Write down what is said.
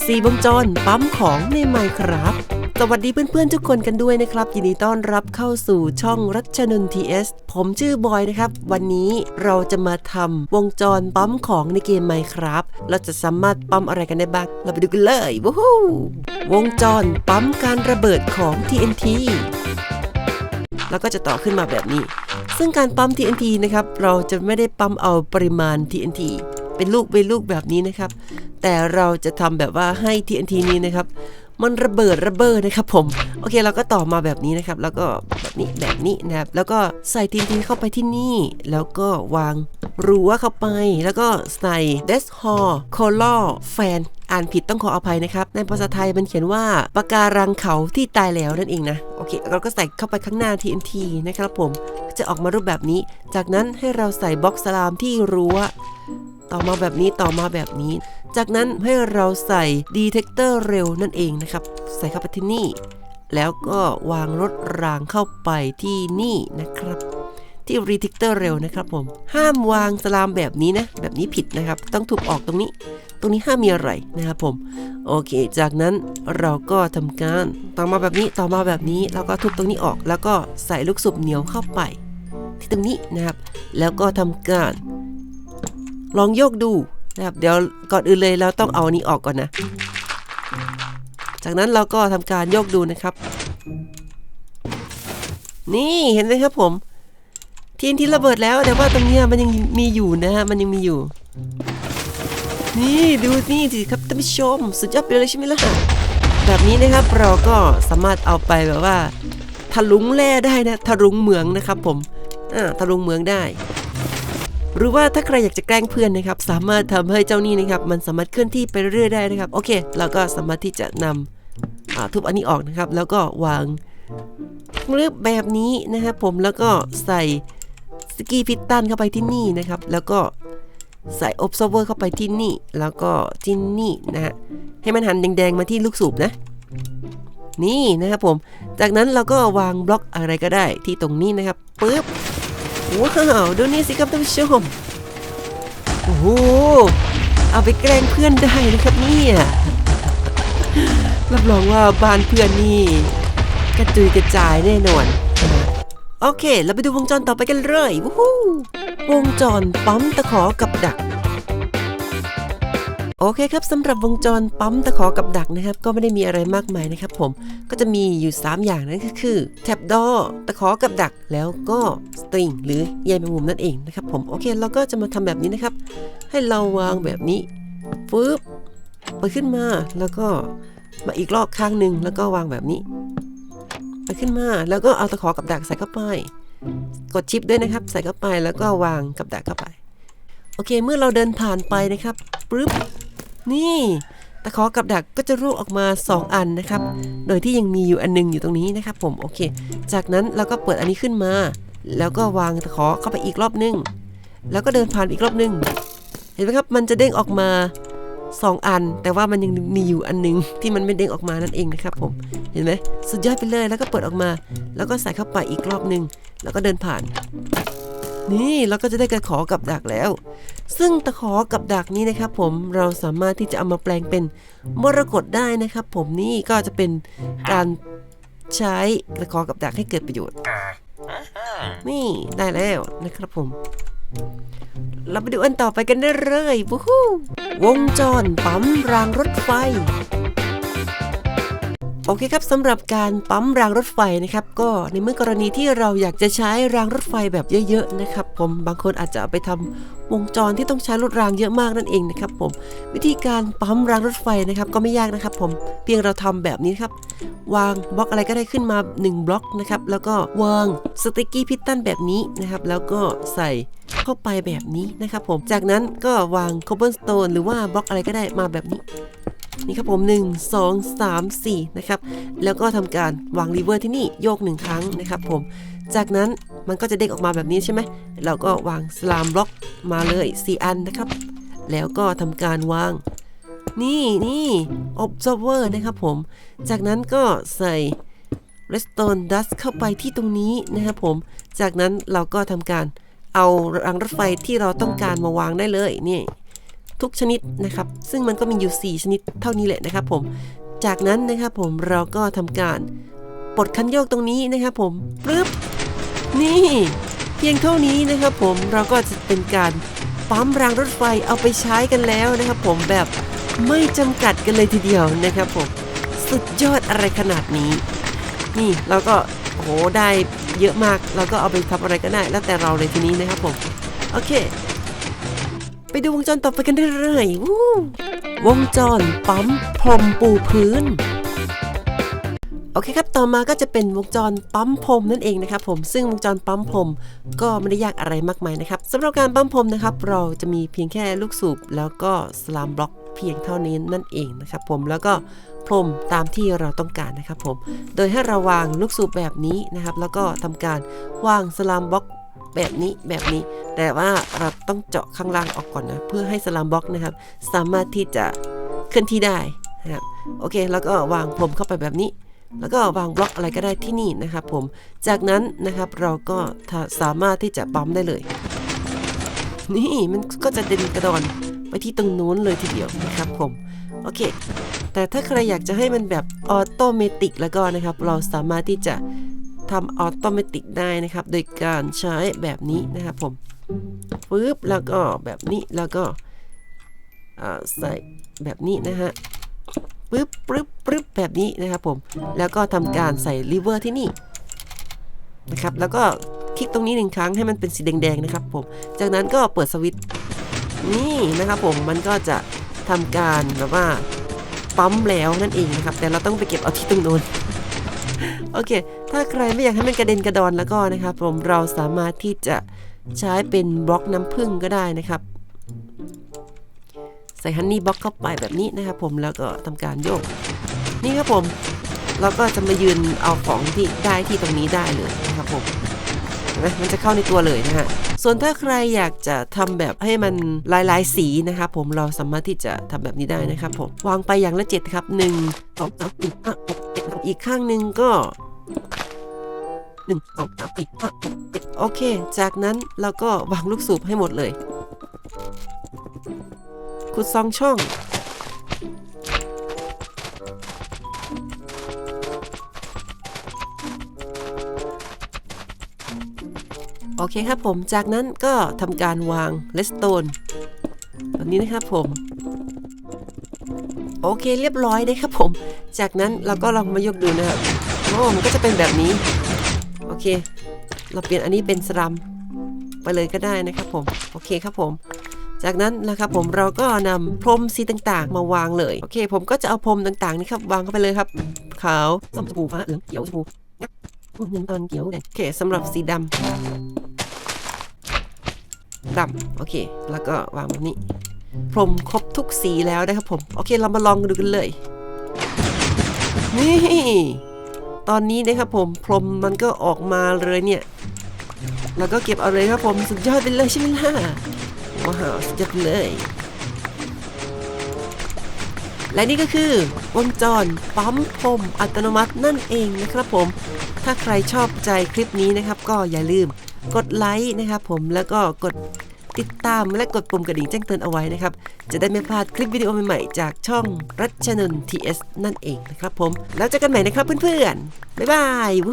สี่วงจรปั๊มของในไมครับ สวัสดีเพื่อนๆทุกคนกันด้วยนะครับ ยินดีต้อนรับเข้าสู่ช่องรัชนนทีเอสผมชื่อบอยนะครับ วันนี้เราจะมาทำวงจรปั๊มของในเกมไมครับเราจะสามารถปั๊มอะไรกันได้บ้าง เราไปดูกันเลยวู้ฮู้วงจรปั๊มการระเบิดของ TNT แล้วก็จะต่อขึ้นมาแบบนี้ ซึ่งการปั๊ม TNT นะครับ เราจะไม่ได้ปั๊มเอาปริมาณ TNT เป็นลูกเป็นลูกแบบนี้นะครับ แต่เราจะทำแบบว่าให้ TNT นี้นะครับ มันระเบิดระเบ้อนะครับผม โอเคเราก็ต่อมาแบบนี้นะครับ แล้วก็แบบนี้แบบนี้นะครับ แล้วก็ใส่ TNT เข้าไปที่นี่ แล้วก็วางรั้วเข้าไป แล้วก็ใส่ d e s h a l l Color Fan อ่านผิดต้องขออภัยนะครับ ในภาษาไทยมันเขียนว่าปะการังเขาที่ตายแล้วนั่นเองนะ โอเค เราก็ใส่เข้าไปข้างหน้า TNT นะครับผม จะออกมารูปแบบนี้ จากนั้นให้เราใส่บล็อกสลามที่รั้วต่อมาแบบนี้ต่อมาแบบนี้ จากนั้นให้เราใส่ดีเทคเตอร์เร็วนั่นเองนะครับ ใส่เข้าไปที่นี่ แล้วก็วางรถรางเข้าไปที่นี่นะครับ ที่รีเทคเตอร์เร็วนะครับผม ห้ามวางสลามแบบนี้นะ แบบนี้ผิดนะครับ ต้องทุบออกตรงนี้ ตรงนี้ห้ามมีอะไรนะครับผม โอเค จากนั้นเราก็ทำการต่อมาแบบนี้ต่อมาแบบนี้ แล้วก็ทุบตรงนี้ออก แล้วก็ใส่ลูกสูบเหนียวเข้าไป ที่ตรงนี้นะครับ แล้วก็ทำการลองโยกดูนะครับ เดี๋ยวก่อนอื่นเลยเราต้องเอาอันนี้ออกก่อนนะ จากนั้นเราก็ทำการโยกดูนะครับ นี่เห็นไหมครับผมทีนที่ระเบิดแล้วแต่ว่าตรงนี้มันยังมีอยู่นะฮะมันยังมีอยู่ นี่ดูนี่สิครับท่านผู้ชม สุดยอดไปเลยใช่ไหมล่ะแบบนี้นะครับเราก็สามารถเอาไปแบบว่าทะลุงแร่ได้นะทะลุงเหมืองนะครับผม ทะลุงเมืองได้ หรือว่าถ้าใครอยากจะแกล้งเพื่อนนะครับ สามารถทำให้เจ้านี่นะครับ มันสามารถเคลื่อนที่ไปเรื่อยได้นะครับ โอเค เราก็สามารถที่จะนำอ่าทุบอันนี้ออกนะครับ แล้วก็วางรือบแบบนี้นะครับผมแล้วก็ใส่สกีพิตตันเข้าไปที่นี่นะครับ แล้วก็ใส่ observer เข้าไปที่นี่ แล้วก็ที่นี่นะฮะให้มันหันแดงๆมาที่ลูกสูบนะ นี่นะครับผม จากนั้นเราก็วางบล็อกอะไรก็ได้ที่ตรงนี้นะครับปึ๊บ ว้าวดูนี่สิครับท่านผู้ชมโอ้โหเอาไปแกล้งเพื่อนได้นะครับเนี่ยรับรองว่าบ้านเพื่อนนี่กระจุยกระจายแน่นอน โอเค เราไปดูวงจรต่อไปกันเลยวู้วงจรปั๊มตะขอกับดัก โอเคครับสำหรับวงจรปั๊มตะขอกับดักนะครับ ก็ไม่ได้มีอะไรมากมายนะครับผมก็จะมีอยู่ 3 อย่างนั่นก็คือแท็บดอตะขอกับดักแล้วก็สตริงหรือใยแมงมุมนั่นเองนะครับผมโอเคเราก็จะมาทำแบบนี้นะครับ ให้เราวางแบบนี้ฟึบไปขึ้นมาแล้วก็มาอีกรอบข้างหนึ่งแล้วก็วางแบบนี้ ไปขึ้นมาแล้วก็เอาตะขอกับดักใส่เข้าไป กดชิปด้วยนะครับ ใส่เข้าไปแล้วก็วางกับดักเข้าไป โอเค เมื่อเราเดินผ่านไปนะครับปึ๊บ นี่ตะขอกับดักก็จะรูปออกมา 2 อันนะครับ โดยที่ยังมีอยู่อันหนึงอยู่ตรงนี้นะครับ ผมโอเค จากนั้นเราก็เปิดอันนี้ขึ้นมา แล้วก็วางตะขอเข้าไปอีกรอบนึง แล้วก็เดินผ่านอีกรอบนึง เห็นไหมครับ มันจะเด้งออกมา 2 อัน แต่ว่ามันยังมีอยู่อันหนึงที่มันไม่เด้งออกมานั่นเองนะครับผม เห็นไหมสุดยอดไปเลย แล้วก็เปิดออกมา แล้วก็ใส่เข้าไปอีกรอบนึง แล้วก็เดินผ่าน นี่เราก็จะได้กระขอกับดักแล้ว ซึ่งตะขอกับดักนี้นะครับผมเราสามารถที่จะเอามาแปลงเป็นมรกตได้นะครับ ผมนี่ก็จะเป็นการใช้ตะขอกับดักให้เกิดประโยชน์ นี่ได้แล้วนะครับผม เราไปดูอันต่อไปกันได้เลยวู้ฮู้วงจรปั๊มรางรถไฟโอเคครับสำหรับการปั๊มรางรถไฟนะครับก็ในเมื่อกรณีที่เราอยากจะใช้รางรถไฟแบบเยอะๆนะครับ ผมบางคนอาจจะไปทำวงจรที่ต้องใช้รถรางเยอะมากนั่นเองนะครับผมวิธีการปั๊มรางรถไฟนะครับก็ไม่ยากนะครับผมเพียงเราทำแบบนี้ครับวางบล็อกอะไรก็ได้ขึ้นมา 1 บล็อกนะครับแล้วก็วางสติกกี้พิตตันแบบนี้นะครับแล้วก็ใส่เข้าไปแบบนี้นะครับผมจากนั้นก็วางค o เบิลสโตนหรือว่าบล็อกอะไรก็ได้มาแบบนี้ นี่ครับผม 1 2 3 4 นะครับ แล้วก็ทำการวางรีเวอร์ที่นี่โยกหนึ่งครั้งนะครับผม จากนั้นมันก็จะเด้งออกมาแบบนี้ใช่ไหม เราก็วางสลามบล็อกมาเลย 4 อันนะครับ แล้วก็ทำการวาง นี่นี่ observer นะครับผม จากนั้นก็ใส่ redstone dust เข้าไปที่ตรงนี้นะครับผม จากนั้นเราก็ทำการเอารางรถไฟที่เราต้องการมาวางได้เลยนี่ ทุกชนิดนะครับ ซึ่งมันก็มีอยู่ 4 ชนิดเท่านี้แหละนะครับผม จากนั้นนะครับผมเราก็ทำการปลดคันโยกตรงนี้นะครับผมปึ๊บนี่ เพียงเท่านี้นะครับผมเราก็จะเป็นการปั๊มรางรถไฟเอาไปใช้กันแล้วนะครับ ผมแบบไม่จำกัดกันเลยทีเดียวนะครับผมสุดยอดอะไรขนาดนี้ นี่เราก็โอ้โหได้เยอะมากเราก็เอาไปทำอะไรก็ได้แล้วแต่เราเลยทีนี้นะครับผม โอเค ไปดูวงจรต่อไปกันได้เลยวู้วงจรปั๊มพรมปูพื้นโอเคครับ ต่อมาก็จะเป็นวงจรปั๊มพรมนั่นเองนะครับผม ซึ่งวงจรปั๊มพรมก็ไม่ได้ยากอะไรมากมายนะครับสำหรับการปั๊มพรมนะครับ เราจะมีเพียงแค่ลูกสูบแล้วก็สลามบล็อกเพียงเท่านี้นั่นเองนะครับผม แล้วก็พรมตามที่เราต้องการนะครับผม โดยให้เราวางลูกสูบแบบนี้นะครับ แล้วก็ทำการวางสลามบล็อก แบบนี้แบบนี้ แต่ว่าเราต้องเจาะข้างล่างออกก่อนนะ เพื่อให้สลามบล็อกนะครับ สามารถที่จะเคลื่อนที่ได้นะครับโอเค แล้วก็วางพรมเข้าไปแบบนี้ แล้วก็วางบล็อกอะไรก็ได้ที่นี่นะครับผมจากนั้นนะครับเราก็สามารถที่จะปั๊มได้เลย นี่มันก็จะเด่นกระดอนไปที่ตรงนู้นเลยทีเดียวนะครับผมโอเค แต่ถ้าใครอยากจะให้มันแบบออโตเมติกแล้วก็นะครับ เราสามารถที่จะ ทำออโตเมติกได้นะครับ โดยการใช้แบบนี้นะครับผมปึ๊บแล้วก็แบบนี้แล้วก็ใส่แบบนี้นะฮะปึ๊บปึ๊บปึ๊บแบบนี้นะครับผมแล้วก็ทำการใส่ลิเวอร์ที่นี่นะครับแล้วก็คลิกตรงนี้หนึ่งครั้งให้มันเป็นสีแดงๆนะครับผมจากนั้นก็เปิดสวิตช์นี่นะครับผมมันก็จะทำการแบบว่าปั๊มแล้วนั่นเองนะครับ แต่เราต้องไปเก็บเอาที่ตรงโน้น โอเค ถ้าใครไม่อยากให้มันกระเด็นกระดอนแล้วก็นะครับผมเราสามารถที่จะใช้เป็นบล็อกน้ำผึ้งก็ได้นะครับ ใส่ฮันนี่บล็อกเข้าไปแบบนี้นะครับผมแล้วก็ทำการโยก นี่ครับผมเราก็จะมายืนเอาของที่ได้ที่ตรงนี้ได้เลยนะครับผมเห็นไหมมันจะเข้าในตัวเลยนะฮะ ส่วนถ้าใครอยากจะทำแบบให้มันลายลายสีนะครับผมเราสามารถที่จะทำแบบนี้ได้นะครับผม วางไปอย่างละเจ็ดครับหนึ่งสองสามสี่ห้าหก อีกข้างหนึ่งก็หนึ่งสองสามสี่ห้าโอเค จากนั้นเราก็วางลูกสูบให้หมดเลย ขุดซองช่อง โอเคครับผม จากนั้นก็ทำการวางเลสโตนแบบนี้นะครับผม โอเคเรียบร้อยนะครับผม จากนั้นเราก็ลองมายกดูนะครับโอ้มันก็จะเป็นแบบนี้ โอเค เราเปลี่ยนอันนี้เป็นสลัมไปเลยก็ได้นะครับผม โอเคครับผม จากนั้นนะครับผมเราก็นำพรมสีต่างๆ มาวางเลย โอเค ผมก็จะเอาพรมต่างๆ นี่ครับวางเข้าไปเลยครับ ขาวส้มชมพูฟ้าเหลืองเขียวชมพูงับเงินตอนเขียวแดงโอเคสำหรับสีดำดำโอเค แล้วก็วางแบบนี้ พรมครบทุกสีแล้วนะครับผม โอเคเรามาลองดูกันเลย นี่ตอนนี้นะครับผมพรมมันก็ออกมาเลยเนี่ยแล้วก็เก็บเอาเลยครับผมสุดยอดไปเลยใช่ไหมล่ะว้าวสุดยอดเลย และนี่ก็คือวงจรปั๊มพรมอัตโนมัตินั่นเองนะครับผม ถ้าใครชอบใจคลิปนี้นะครับ ก็อย่าลืมกดไลค์นะครับผมแล้วก็กด ติดตามและกดปุ่มกระดิ่งแจ้งเตือนเอาไว้นะครับ จะได้ไม่พลาดคลิปวิดีโอใหม่ๆ จากช่องรัชนน TS นั่นเองนะครับผม แล้วเจอกันใหม่นะครับเพื่อนๆ บ๊ายบาย วู้